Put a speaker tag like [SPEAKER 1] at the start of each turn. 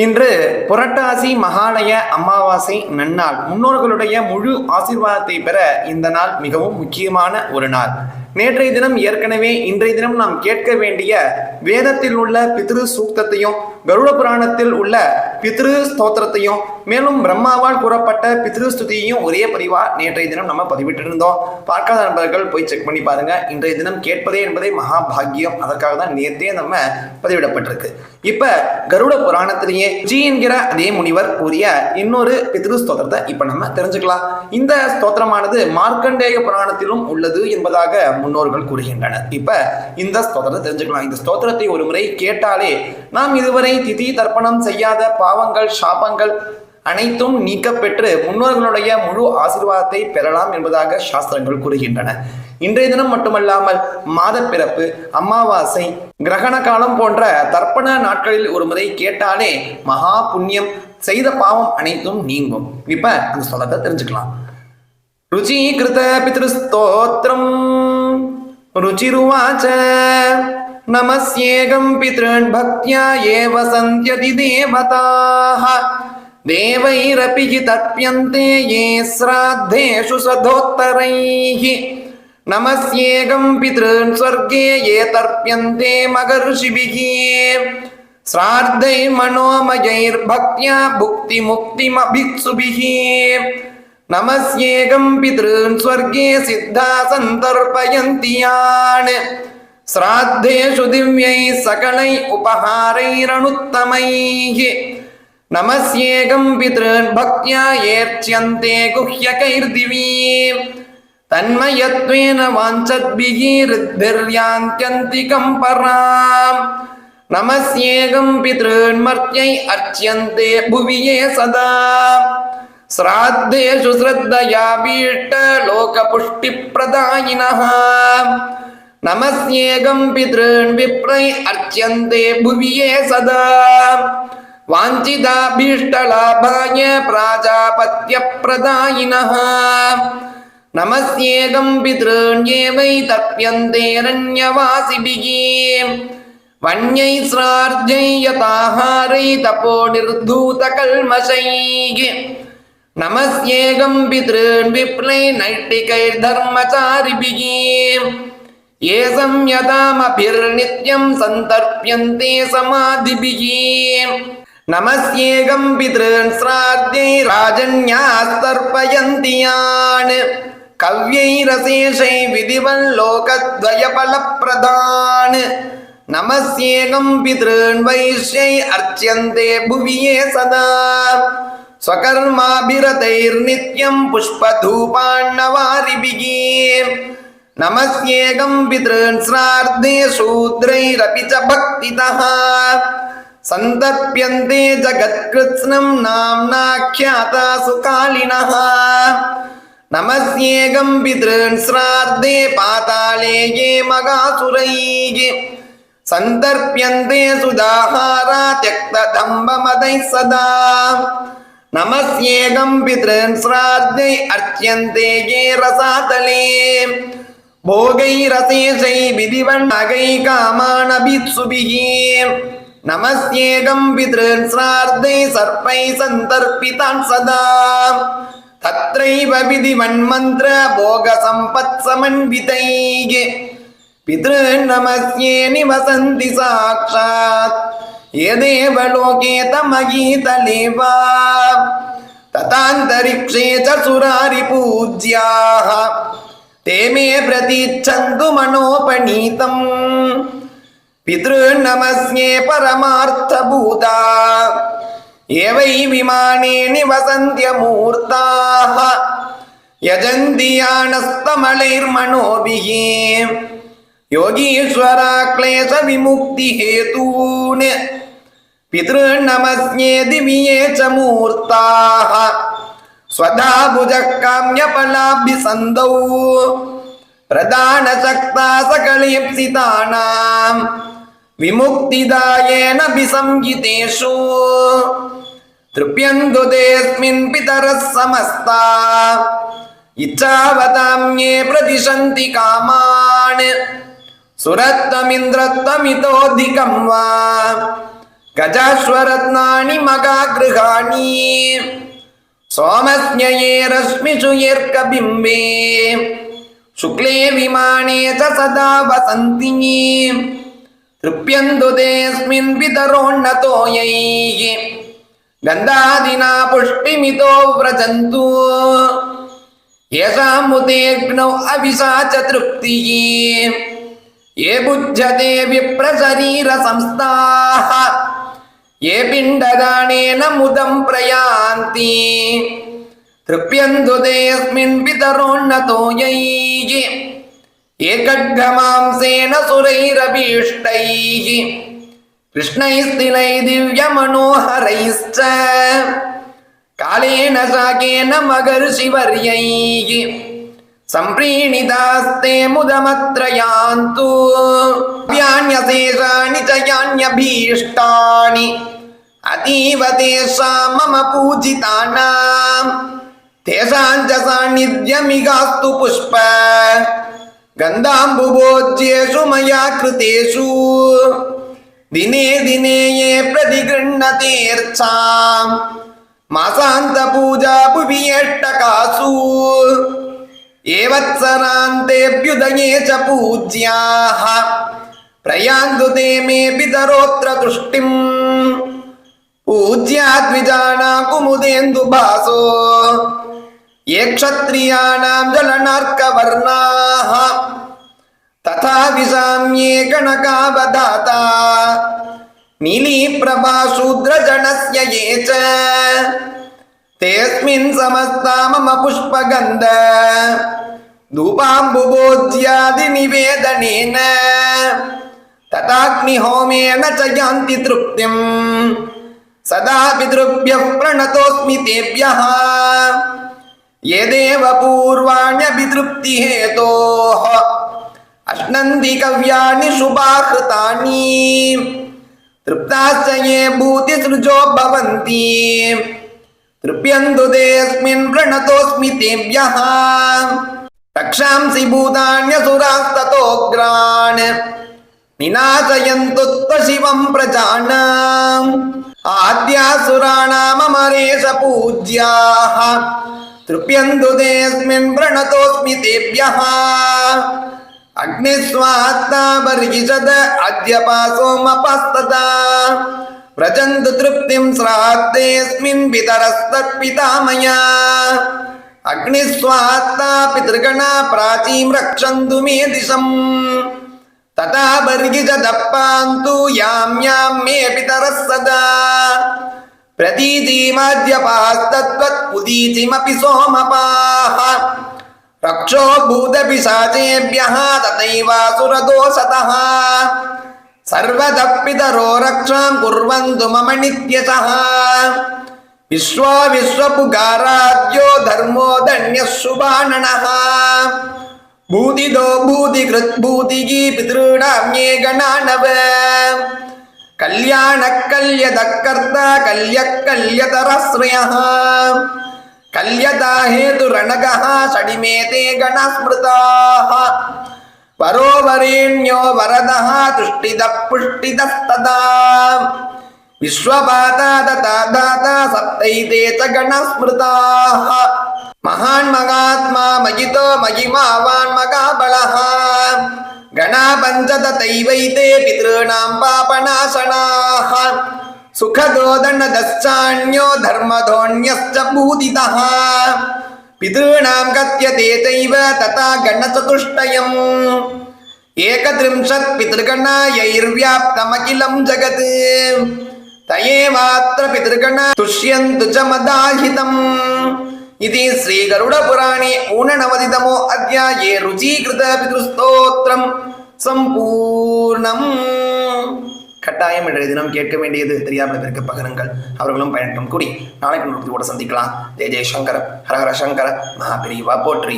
[SPEAKER 1] இன்று புரட்டாசி மகாலய அமாவாசை நன்னாள். முன்னோர்களுடைய முழு ஆசிர்வாதத்தை பெற இந்த நாள் மிகவும் முக்கியமான ஒரு நாள். நேற்றைய தினம் ஏற்கனவே இன்றைய தினம் நாம் கேட்க வேண்டிய வேதத்தில் உள்ள பித்ரு சூக்தத்தையும் கருட புராணத்தில் உள்ள பித்ரு ஸ்தோத்திரத்தையும் மேலும் பிரம்மாவால் கூறப்பட்ட பித்ரு ஸ்துதியையும் ஒரே பதிவா நேற்றைய தினம் நம்ம பதிவிட்டு இருந்தோம் பார்க்காத நண்பர்கள் போய் செக் பண்ணி பாருங்க. இன்றைய தினம் கேட்பதே என்பதே மகா பாக்கியம் அதற்காக தான் நேர்த்தே நம்ம பதிவிடப்பட்டிருக்கு. இப்ப கருட புராணத்திலேயே ஜி என்கிற அதே முனிவர் கூறிய இன்னொரு பித்ரு ஸ்தோத்திரத்தை இப்ப நம்ம தெரிஞ்சுக்கலாம். இந்த ஸ்தோத்திரமானது மார்க்கண்டேய புராணத்திலும் உள்ளது என்பதாக முன்னோர்கள் கூறுகின்றனர். இப்ப இந்த ஸ்தோத்திரத்தை தெரிஞ்சுக்கலாம். இந்த ஸ்தோத்திரத்தை ஒரு முறை கேட்டாலே நாம் இதுவரை திதி தர்ப்பணம் செய்யாத பாவங்கள் சாபங்கள் அனைத்தும் நீக்கப்பெற்று முன்னோர்களுடைய முழு ஆசீர்வாதத்தை பெறலாம் என்பதாக சாஸ்திரங்கள் கூறுகின்றன. இன்றைய தினம் மட்டுமல்லாமல் மாதப்பிறப்பு அமாவாசை கிரகண காலம் போன்ற தர்ப்பண நாட்களில் ஒரு முறை கேட்டாலே மகா புண்ணியம் செய்த பாவம் அனைத்தும் நீங்கும். இப்ப அந்த சொல்லத்தை தெரிஞ்சுக்கலாம். ருச்சி ருச்சீகிருத பித்ருஸ்தோத்திரம். रुचिरुवाच नमस्येगं पितॄन् भक्त्या एव सन्त्यति देवताः देवैरपि हि तप्यन्ते ये श्राद्धेषु सधोत्तरैः नमस्येगं पितॄन् स्वर्गे ये तर्प्यन्ते मगर्षिभिः श्राद्धैर्मनोमयैर्भक्त्या भुक्तिमुक्तिमभिक्सुभिः नमस्येकं पितॄन् स्वर्गे सिद्धा सन्तर्पयन्ति यान् श्राद्धेषु दिव्यैः सकलैः उपहारैरनुत्तमैः नमस्येकं पितॄन् भक्त्या येर्च्यन्ते गुह्यकैर्दिवी तन्मयत्वेन वाञ्छद्भिः हृद्भिर्यान्त्यन्तिकं पराम् नमस्येकं पितॄन्मर्त्यै अर्च्यन्ते भुवि ये सदा श्राद्धेषु श्रद्धया लोकपुष्टिप्रदायिनः नमस्येकं पितॄन् विप्रै अर्च्यन्ते भुवि ये सदा वाञ्छिताभीष्टलाभाय प्राजापत्यप्रदायिनः नमस्येकं पितॄण्ये वै तप्यन्तेरन्यवासिभिः वन्यै श्रार्जै यताहारै तपो निर्धूतकल्मषैः நமஸ்யேகம் பித்ருன் விப்லை நைட்டிகை தர்மச்சாரிபிகி ஏசம் யதாமபிர்நித்யம் சந்தர்ப்பியந்தே சமாதிபிகி நமஸ்யேகம் பித்ருன் ஸ்ராத்தை ராஜன்யாஸ்தர்ப்பயந்தி யான் கவ்யைரசேஷை விதிவல்லோகத்வயபலப்பிரதான் நமஸ்யேகம் பித்ருன் வைஷ்யை அர்ச்சியந்தே புவியே சதா. स्वकर्माभिरतैर्नित्यं पुष्पधूपाण्णवारिभिः नमस्येकं पितॄन् श्रार्द्धे शूद्रैरपि च भक्तितः सन्तर्प्यन्ते जगत्कृत्स्नं नाम्नाख्याता सुकालिनः नमस्येकं पितॄन् श्राद्धे पाताले ये मगासुरैः सन्तर्प्यन्ते सुदाहारा त्यक्तदम्बमदैः सदा நமஸ்யேகம் பித்ரன் ஸ்ராத்தை அர்ச்சியந்தே கே ரசாதலே போகை ரசேஷை விதிவன் அகை காமானபி சுபிகி நமஸ்யேகம் பித்ரன் ஸ்ராத்தை சர்ப்பை சந்தர்ப்பிதான் சதா தத்ரைவ விதிவன் மந்திர போக சம்பத் சமன்விதைகே பித்ரு நமஸ்யே நிவசந்தி சாட்சாத் तमगीतले वा तथान्तरिक्षे च सुरारिपूज्याः ते मे प्रतीच्छन्तु मनोपनीतम् पितॄन्नमस्ये परमार्थभूता ये वै विमाने निवसन्त्यमूर्ताः यजन्ति यानस्तमलैर्मनोभिः योगीश्वरा क्लेशविमुक्तिहेतून् पितॄन्नमस्ये दिविये च मूर्ताः स्वधा भुजः काम्यफलाभिसन्धौ प्रदानशक्ता सकलेप्सितानां विमुक्तिदायेन विसंहितेषु तृप्यन्तु तेऽस्मिन् पितरः समस्ता इच्छावताम्ये प्रतिशन्ति कामान् सुरत्वमिन्द्रत्वमितोऽधिकं वा गजाश्वरत्नानि मगागृहाणि। सोमस्यये रश्मिषु यर्कबिम्बे शुक्ले विमाने च सदा वसन्ति। तृप्यन्तु तेऽस्मिन् पितरोन्नतो यैः गन्धादिना पुष्टिमितो व्रजन्तु। येषां मुतेऽग्नौ अविशा च तृप्तिः। ये बुध्यते विप्रशरीरसंस्थाः ये पिण्डदानेन मुदं प्रयान्ति तृप्यन्तु तेऽस्मिन् पितरोन्नतो यैः एकड्गमांसेन सुरैरभीष्टैः कृष्णैस्तिलै दिव्यमनोहरैश्च कालेन शाकेन मगर्षिवर्यैः सम्प्रीणितास्ते मुदमत्र यान्तु व्यान्यशेषाणि च यान्यभीष्टानि अतीव तेषां मम पूजितानां तेषां च सान्निध्यमिगास्तु पुष्प गन्धाम्बुभोज्येषु मया कृतेषु दिने दिने ये प्रतिगृह्णतीर्थाम् मासान्तपूजा भुवि एष्टकासु एवत्सरान्तेऽभ्युदये च पूज्याः प्रयान्तु ते मे पितरोऽत्र तुष्टिम् पूज्याद्विजाना कुमुदेन्दुभासो ये क्षत्रियाणां जलनार्कवर्णाः तथा विशाम्ये गणकावधाता नीलीप्रभाशूद्रजनस्य ये च तेऽस्मिन् समस्ता मम पुष्पगन्ध धूपाम्बुबोध्यादिनिवेदनेन तथाग्निहोमेन च यान्ति तृप्तिम् सदा पितृभ्यः प्रणतोऽस्मि तेभ्यः। यदेव पूर्वाण्यभितृप्तिहेतोः अश्नन्ति कव्यानि शुभाकृतानि। तृप्ताश्च ये भूतिसृजो भवन्ति। तृप्यन्तु तेऽस्मिन् प्रणतोऽस्मि तेभ्यः। रक्षांसि भूतान्यसुरास्ततोऽग्रान् निनाशयन्तु त्वशिवं प्रजानाम्। आद्यासुराणाममरेश पूज्याः तृप्यन्तु तेऽस्मिन् प्रणतोऽस्मि तेभ्यः अग्निस्वात्ता बर्हिषद अद्यपासोमपस्तदा व्रजन्तु तृप्तिं श्राद्धेऽस्मिन् पितरस्तत्पिता मया अग्निस्वात्ता पितृगणा प्राचीं रक्षन्तु मे दिशम् तथा बर्हिषदप्पान्तु यां यां मे पितरः सदा। प्रतीतिमाद्यपास्तत्त्वत्पुदीतिमपि सोमपाः। रक्षो भूतपिशाचेभ्यः तथैवासुरदोषतः। सर्वतः पितरो रक्षां कुर्वन्तु मम नित्यशः विश्वा विश्वपुगाराद्यो धर्मो धन्यः शुभाननः भूतिदो भूतिकृद्भूतिः पितॄणां ये गणानव कल्याणः कल्यतः कर्ता कल्यः कल्यतरश्रयः कल्यता हेतुरणगः षडिमेते गणस्मृताः वरो वरेण्यो वरदः तुष्टिदः पुष्टिदस्तदा विश्वपाता तथा दाता सप्तैते च गणस्मृताः மகான் மகாத்மா மகிதோ மகிமாவான் மகாபலஹா. கணா பஞ்சதத்தை வைத்தே பிதॄணாம் பாபநாசனாக. சுகதோதனதச்சாண்யோ தர்மதோன்யஸ்ச பூதிதः பிதॄணாம் கத்யதே சைவ ததா கணசதுஷ்டயம். ஏகத்ரிம்சத் பிதൃഗணாயைர்வியாப்தமகிலம் ஜகத். தயேவாத்திர பிதൃഗண துஷ்யந்து ச इति श्रीगरुडपुराणे ऊननवतितमो अध्याये रुचीकृतपितृस्तोत्रं சம்பூர்ணம் கட்டாயம் இன்றைய தினம் கேட்க வேண்டியது தெரியாமல் இருக்க பகருங்கள் அவர்களும் பயணட்டும் கூடி நாளைக்கு கூட சந்திக்கலாம் ஜெய ஜெயசங்கர ஹரஹர சங்கர மகாபிரிவா போற்றி